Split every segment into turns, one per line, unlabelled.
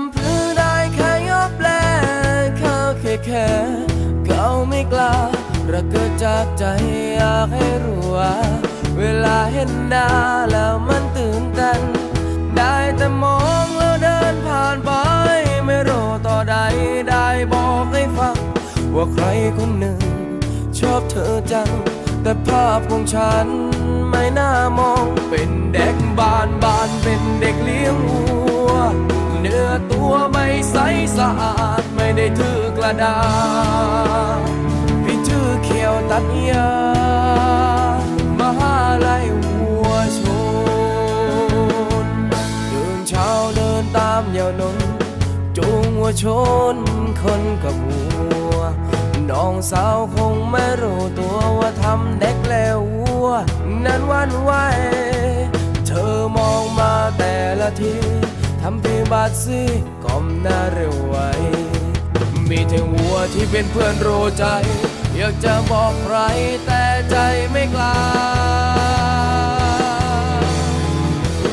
ำพื้นได้แค่ยอบแลเขาแค่แค่เขาไม่กล้าระเกิดจากใจอยากให้รู้ว่าเวลาเห็นหน้าแล้วมันตื่นเต้นได้แต่มองแล้วเดินผ่านไป ไม่รู้ต่อใดได้บอกให้ฟัง ว่าใครคนหนึ่ง ชอบเธอจัง แต่ภาพของฉันไม่น่ามองเป็นเด็กบ้านบ้านเป็นเด็กเลี้ยงวัว ระดาพี่ถือเขียวตัดยามหาลัยวัวชนเดินเช้าเดินตามยาวนนจูงวัวชนคนกับวัว น้องสาวคงไม่รู้ตัวว่าทำเด็กแล้ววัว นั้นวันไหวเธอมองมาแต่ละทีทำพีบาดซีก้มหน้าเร็วไว มีแต่วัวที่เป็นเพื่อนรู้ใจ อยากจะบอกใครแต่ใจไม่กล้า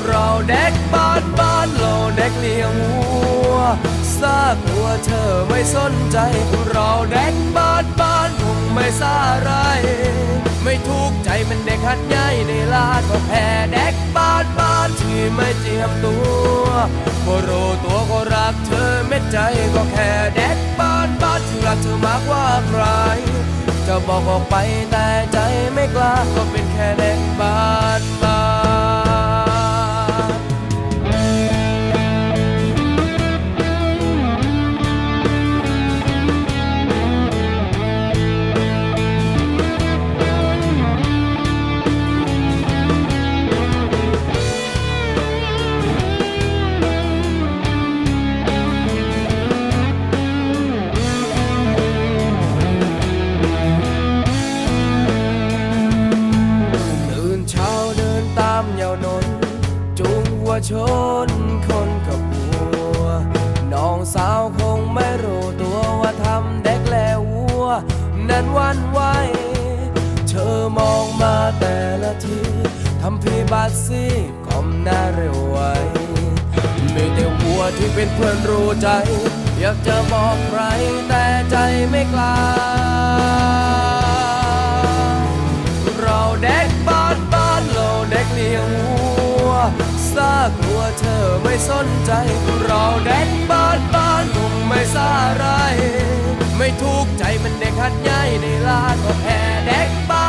เราเด็กบ้านบ้านเราเด็กเลี้ยงวัวซากวัวเธอไม่สนใจ เราเด็กบ้านบ้าน ไม่สาไร ไม่ทุกใจมันเด็กหัดใหญ่ในลาดก็แพ้เด็กบ้านบ้านที่ไม่เจียมตัวก็รู้ตัวก็รักเธอเม็ดใจก็แค่เด็กบ้านบ้านที่รักเธอมากกว่าใคร จะบอกออกไปแต่ใจไม่กล้าก็เป็นแค่เด็กบ้าน ชนคนกับวัว น้องสาวคงไม่รู้ตัวว่าทำเด็กแล้ววัว นั้นวันไหวเธอมองมาแต่ละทีทำพี่บาดซีก้มหน้าเร็วไวมีแต่วัวที่เป็นเพื่อนรู้ใจ อยากจะบอกใครแต่ใจไม่กล้าากลัวเธอไม่สนใจเราเด็กบ้านบ้านคงไม่สาไร ไม่ทุกใจมันเด็กหัดใหญ่ในลาดก็แพ้เด็กบ้าน